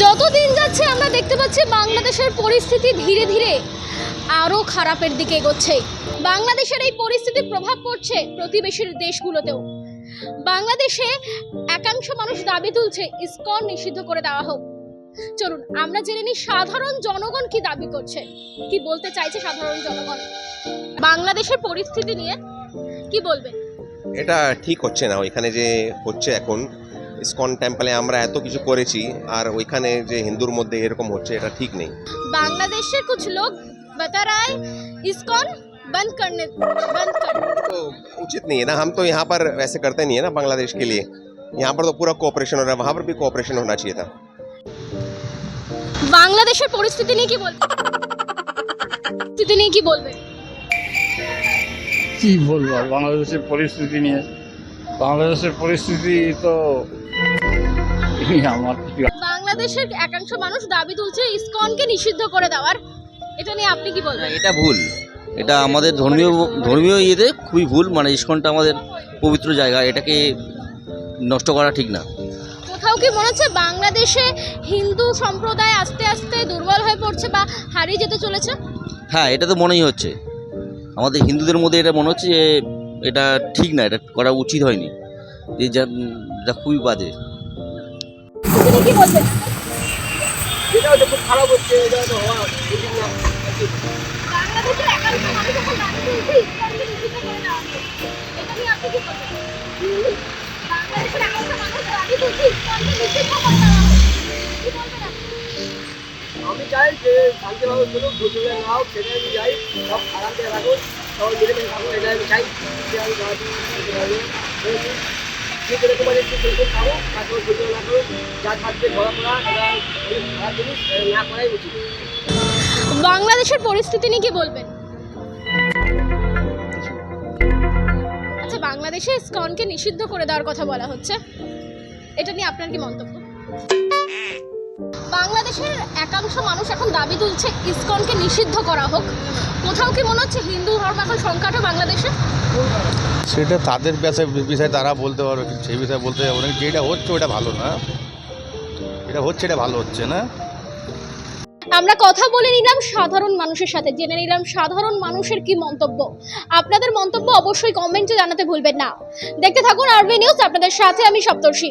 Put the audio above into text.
যত দিন যাচ্ছে, আমরা দেখতে পাচ্ছি বাংলাদেশের পরিস্থিতি ধীরে ধীরে আরও খারাপের দিকে এগোচ্ছে। বাংলাদেশের এই পরিস্থিতির প্রভাব পড়ছে প্রতিবেশীর দেশগুলোতেও। বাংলাদেশে একাংশ মানুষ দাবি তুলছে, ইসকন নিষিদ্ধ করে দেওয়া হোক। চলুন, আমরা জেনে নিই সাধারণ জনগণ কি দাবি করছে, কি বলতে চাইছে সাধারণ জনগণ। বাংলাদেশের পরিস্থিতি নিয়ে কি বলবেন? এটা ঠিক হচ্ছে না। ওইখানে যে হচ্ছে এখন ইসকন টেম্পলে আমরা এত কিছু করেছি আর ওইখানে যে হিন্দুর মধ্যে এরকম হচ্ছে এটা ঠিক নেই बांग्लादेश कुछ लोग बता रहा है इसकॉन बंद करने बंद कर तो उचित नहीं है ना हम तो यहाँ पर वैसे करते नहीं है ना बांग्लादेश के लिए यहाँ पर तो पूरा कोऑपरेशन हो रहा है वहाँ पर भी कोऑपरेशन होना चाहिए था বাংলাদেশের পরিস্থিতি নিয়ে কি বলবেন পরিস্থিতি নিয়ে কি বলবেন কি বলবো আর বাংলাদেশের পরিস্থিতি নিয়ে বাংলাদেশের পরিস্থিতি তো আমার। বাংলাদেশের একাংশ মানুষ দাবি তুলছে ইসকনকে নিষিদ্ধ করে দেওয়ার। এটা নিয়ে আপনি কি না, বলবেন এটা ভুল। এটা আমাদের ধর্মীয় ধর্মীয় ইয়েতে খুবই ভুল। মানে ইস্কনটা আমাদের পবিত্র জায়গা এটাকে নষ্ট করা ঠিক না। কোথাও কি মনে হচ্ছে বাংলাদেশে হিন্দু সম্প্রদায় আস্তে আস্তে দুর্বল হয়ে পড়ছে বা হারিয়ে যেতে চলেছে? হ্যাঁ এটা তো মনেই হচ্ছে। আমাদের হিন্দুদের মধ্যে এটা মনে হচ্ছে যে এটা ঠিক না এটা করা উচিত হয়নি। যা যা খুবই বাজে। তিনি কি বলবেন বাংলাদেশের একাংশ মানুষ এখন দাবি তুলছে ইসকনকে নিষিদ্ধ করে দেওয়া এটা নিয়ে আপনি কি বলবেন? বাংলাদেশের একাংশ মানুষ দাবি তুলছে ইসকনকে নিষিদ্ধ করে দেওয়া কি বলবেন আমি চাই যে শান্তিভাবে চলুক দুজনে না হোক সেটাই আমি চাই। সব আরামে রাখুন সবাই মিলে থাকুন এটাই আমি চাই। আমি বাংলাদেশের পরিস্থিতি নিয়ে কি বলবেন? আচ্ছা বাংলাদেশে স্কনকে নিষিদ্ধ করে দেওয়ার কথা বলা হচ্ছে। এটা নিয়ে আপনার কি মন্তব্য? বাংলাদেশের একাংশ মানুষ এখন দাবি তুলছে ইসকনকে নিষিদ্ধ করা হোক। কোথাও কি মনে হচ্ছে হিন্দু ধর্ম এখন সংকটে বাংলাদেশে? সেটা তাদের বিষয়ে তারা বলতে পারবে সেই বিষয়ে বলতে না। যেটা হচ্ছে ওটা ভালো না। এটা হচ্ছে এটা ভালো হচ্ছে না। আমরা কথা বলে নিলাম সাধারণ মানুষের সাথে জেনে নিলাম সাধারণ মানুষের কি মন্তব্য। আপনাদের মন্তব্য অবশ্যই কমেন্টে জানাতে ভুলবেন না। দেখতে থাকুন আরবি নিউজ আপনাদের সাথে আমি সপ্তর্ষি।